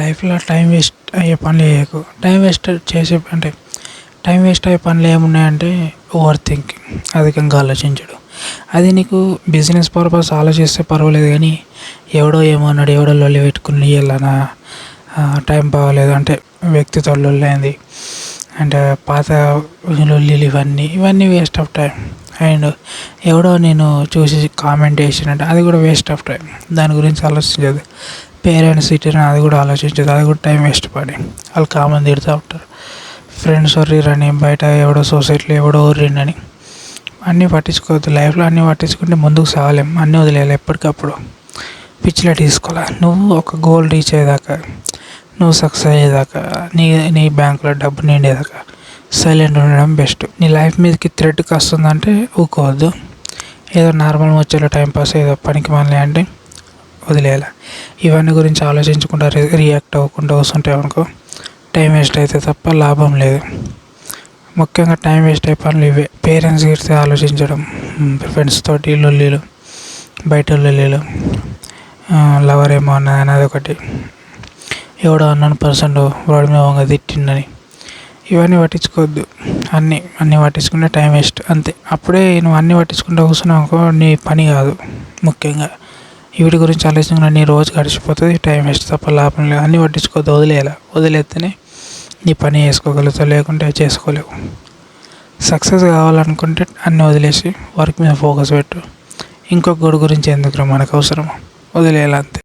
లైఫ్లో time waste అయ్యే పనులు చేయకు. టైం వేస్ట్ చేసే అంటే టైం వేస్ట్ అయ్యే పనులు ఏమున్నాయంటే ఓవర్ థింకింగ్ అధికంగా ఆలోచించడం. అది నీకు బిజినెస్ పర్పస్ ఆలోచిస్తే పర్వాలేదు కానీ ఎవడో ఏమో అన్నాడు ఎవడో లొల్లి పెట్టుకుని ఇవ్వాలనా టైం బాగలేదు అంటే వ్యక్తితో లొల్లైంది. అండ్ అంటే పాత లొల్లిలు ఇవన్నీ ఇవన్నీ వేస్ట్ ఆఫ్ టైం. అండ్ ఎవడో నేను చూసి కామెంట్ చేసినట్టు అది కూడా వేస్ట్ ఆఫ్ టైం. దాని గురించి ఆలోచించదు పేరెంట్స్ తిట్టిన అది కూడా ఆలోచించదు అది కూడా టైం వేస్ట్ పని వాళ్ళు కామన్ తిడుతూ ఉంటారు ఫ్రెండ్స్ ఒర్రిరని బయట ఎవడో సొసైటీలో ఎవడో ఒర్రిండని అన్నీ పట్టించుకోవద్దు లైఫ్లో అన్నీ పట్టించుకుంటే ముందుకు సాగలేం అన్నీ వదిలేయాలి ఎప్పటికప్పుడు. పిచ్చిలో తీసుకోవాలి? నువ్వు ఒక గోల్ రీచ్ అయ్యేదాకా నువ్వు సక్సెస్ అయ్యేదాకా నీ నీ బ్యాంకులో డబ్బు నిండేదాకా సైలెంట్ ఉండడం బెస్ట్ నీ లైఫ్ మీదకి థ్రెడ్కి వస్తుందంటే ఊరుకోవద్దు ఏదో నార్మల్ వచ్చేలా టైంపాస్ ఏదో పనికి మనలే అంటే వదిలేయాలి. ఇవన్నీ గురించి ఆలోచించకుండా రియాక్ట్ అవ్వకుండా వస్తుంటే అనుకో టైం వేస్ట్ అయితే తప్ప లాభం లేదు. ముఖ్యంగా టైం వేస్ట్ అయ్యే పనులు ఇవే. పేరెంట్స్ గురించి ఆలోచించడం ఫ్రెండ్స్ తోటి లొల్లీలు బయట లొల్లీలు లవర్ ఏమో అన్నది అనేది ఒకటి ఎవడో అన్నోన్ పర్సన్ వాడి మీద వంగ తిట్టిందని. ఇవన్నీ పట్టించుకోవద్దు. అన్నీ అన్నీ పట్టించుకుంటే టైం వేస్ట్ అంతే. అప్పుడే నువ్వు అన్నీ పట్టించుకుంటూ కూర్చున్నావు అనుకో నీ పని కాదు. ముఖ్యంగా వీటి గురించి ఆలోచించిన నీ రోజు గడిచిపోతుంది. టైం వేస్ట్ తప్ప లాభం లేదు. అన్నీ పట్టించుకోవద్దు వదిలేయాలి. వదిలేస్తేనే నీ పని చేసుకోగలుగుతావు. లేకుంటే చేసుకోలేవు. సక్సెస్ కావాలనుకుంటే అన్నీ వదిలేసి వర్క్ మీద ఫోకస్ పెట్టు. ఇంకొక గుడి గురించి ఎందుకు మనకు అవసరం? వదిలేయాలి అంతే.